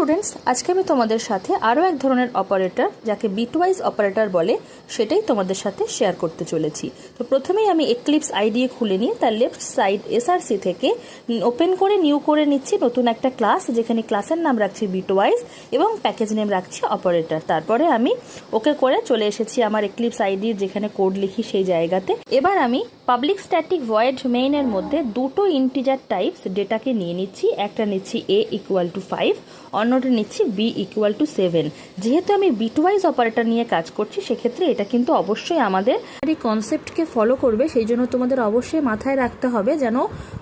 Students আজকে আমি তোমাদের সাথে আরও এক ধরনের অপারেটর যাকে বিটওয়াইজ অপারেটর বলে, সেটাই তোমাদের সাথে শেয়ার করতে চলেছি। তো প্রথমেই আমি এক্লিপস আইডিয়ে খুলে নিয়ে তার লেফট সাইড এসআরসি থেকে ওপেন করে নিউ করে নিচ্ছি নতুন একটা ক্লাস যেখানে ক্লাসের নাম রাখছি বিটওয়াইজ এবং প্যাকেজ নেম রাখছি অপারেটর তারপরে আমি ওকে করে চলে এসেছি আমার এক্লিপস আইডির যেখানে কোড লিখি সেই জায়গাতে। এবার আমি পাবলিক স্ট্যাটিক ভয়েড মেইনের মধ্যে দুটো ইন্টিজার টাইপস ডেটাকে নিয়ে নিচ্ছি, একটা নিচ্ছি এ ইকুয়াল টু ফাইভ অন্যটা নিচ্ছি বি ইকুয়াল টু সেভেন যেহেতু আমি বিটওয়াইজ অপারেটর নিয়ে কাজ করছি, সেক্ষেত্রে এটা কিন্তু অবশ্যই আমাদের এই কনসেপ্টকে ফলো করবে। সেই জন্য তোমাদের অবশ্যই মাথায় রাখতে হবে যেন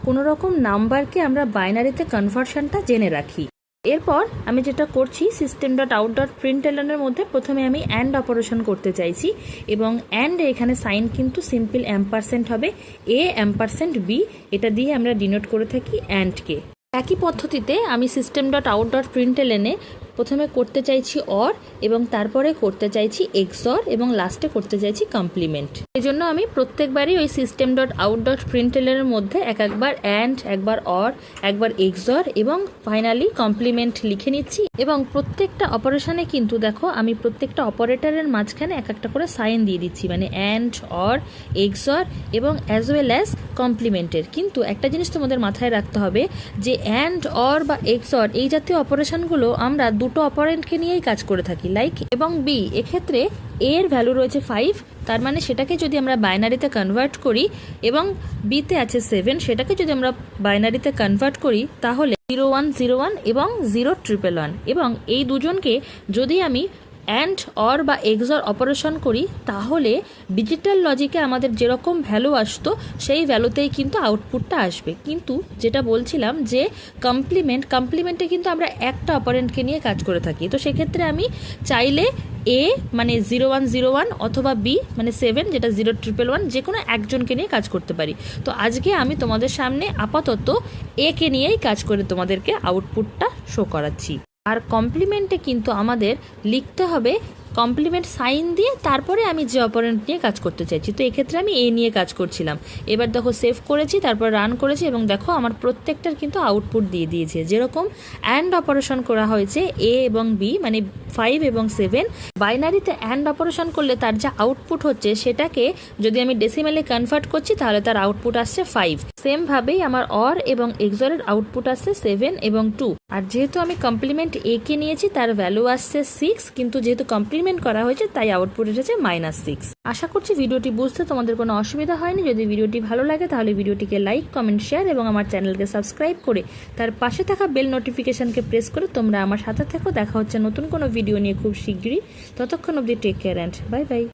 কোনো রকম নাম্বারকে আমরা বাইনারিতে কনভার্সনটা জেনে রাখি। এরপর আমি যেটা করছি system dot out dot print এলনের মধ্যে প্রথমে আমি অ্যান্ড অপারেশন করতে চাইছি এবং অ্যান্ড এখানে সাইন কিন্তু সিম্পল অ্যাম্পারসেন্ট হবে। এ অ্যাম্পারসেন্ট বি এটা দিয়ে আমরা ডিনোট করে থাকি অ্যান্ডকে একই পদ্ধতিতে আমি সিস্টেম ডট আউট ডট প্রিন্টে এলএনে প্রথমে করতে চাইছি অর এবং তারপরে করতে চাইছি এক্সর এবং লাস্টে করতে চাইছি কমপ্লিমেন্ট এই জন্য আমি প্রত্যেকবারই ওই system dot out dot print এর মধ্যে এক একবার অ্যান্ড একবার অর একবার এক্সর এবং ফাইনালি কমপ্লিমেন্ট লিখে নিচ্ছি। এবং প্রত্যেকটা অপারেশনে কিন্তু দেখো আমি প্রত্যেকটা অপারেটরের মাঝখানে এক একটা করে সাইন দিয়ে দিচ্ছি মানে অ্যান্ড অর এক্সর এবং অ্যাজ ওয়েল অ্যাজ কমপ্লিমেন্টের কিন্তু একটা জিনিস তোমাদের মাথায় রাখতে হবে যে অ্যান্ড অর বা এক্সর এই জাতীয় অপারেশনগুলো আমরা দুটো অপারেন্টকে নিয়েই কাজ করে থাকি লাইক এবং বি এক্ষেত্রে এর ভ্যালু রয়েছে ফাইভ তার মানে সেটাকে যদি আমরা বাইনারিতে কনভার্ট করি, এবং বিতে আছে সেভেন সেটাকে যদি আমরা বাইনারিতে কনভার্ট করি, তাহলে জিরো ওয়ান জিরো ওয়ান এবং জিরো ট্রিপল ওয়ান এবং এই দুজনকে যদি আমি অ্যান্ড অর বা এক্সর অপারেশন করি, তাহলে ডিজিটাল লজিকে আমাদের যেরকম ভ্যালু আসতো, সেই ভ্যালুতেই কিন্তু আউটপুটটা আসবে। কিন্তু যেটা বলছিলাম যে কমপ্লিমেন্ট কমপ্লিমেন্টে কিন্তু আমরা একটা অপারেন্টকে নিয়ে কাজ করে থাকি। তো সেক্ষেত্রে আমি চাইলে এ মানে জিরো ওয়ান জিরো ওয়ান অথবা বি মানে সেভেন যেটা জিরো ট্রিপল ওয়ান যে কোনো একজনকে নিয়ে কাজ করতে পারি। তো আজকে আমি তোমাদের সামনে আপাতত এ কে নিয়েই কাজ করে তোমাদেরকে আউটপুটটা শো করাচ্ছি। আর কমপ্লিমেন্টে কিন্তু আমাদের লিখতে হবে কমপ্লিমেন্ট সাইন দিয়ে তারপরে আমি যে অপারেন্ট নিয়ে কাজ করতে চাইছি। তো এক্ষেত্রে আমি এ নিয়ে কাজ করছিলাম। এবার দেখো সেভ করেছি, তারপর রান করেছি এবং দেখো আমার প্রত্যেকটার কিন্তু আউটপুট দিয়ে দিয়েছে। যেরকম অ্যান্ড অপারেশন করা হয়েছে এ এবং বি মানে ফাইভ এবং সেভেন বাইনারিতে অ্যান্ড অপারেশন করলে তার যা আউটপুট হচ্ছে, সেটাকে যদি আমি ডেসিমেলে কনভার্ট করছি, তাহলে তার আউটপুট আসছে ফাইভ সেমভাবেই আমার অর এবং এক্সরের আউটপুট আসছে সেভেন এবং টু। আর যেহেতু আমি কমপ্লিমেন্ট এ কে নিয়েছি, তার ভ্যালু আসছে সিক্স, কিন্তু যেহেতু কমপ্লিমেন্ট করা হয়েছে, তাই আউটপুট এসেছে মাইনাস সিক্স। আশা করছি ভিডিওটি বুঝতে তোমাদের কোনো অসুবিধা হয়নি। যদি ভিডিওটি ভালো লাগে, তাহলে ভিডিওটিকে লাইক, কমেন্ট, শেয়ার এবং আমার চ্যানেলকে সাবস্ক্রাইব করে তার পাশে থাকা বেল নোটিফিকেশনকে প্রেস করে তোমরা আমার সাথে থেকো। দেখা হচ্ছে নতুন কোনো ভিডিও নিয়ে খুব শীঘ্রই ততক্ষণ অবধি take care and bye bye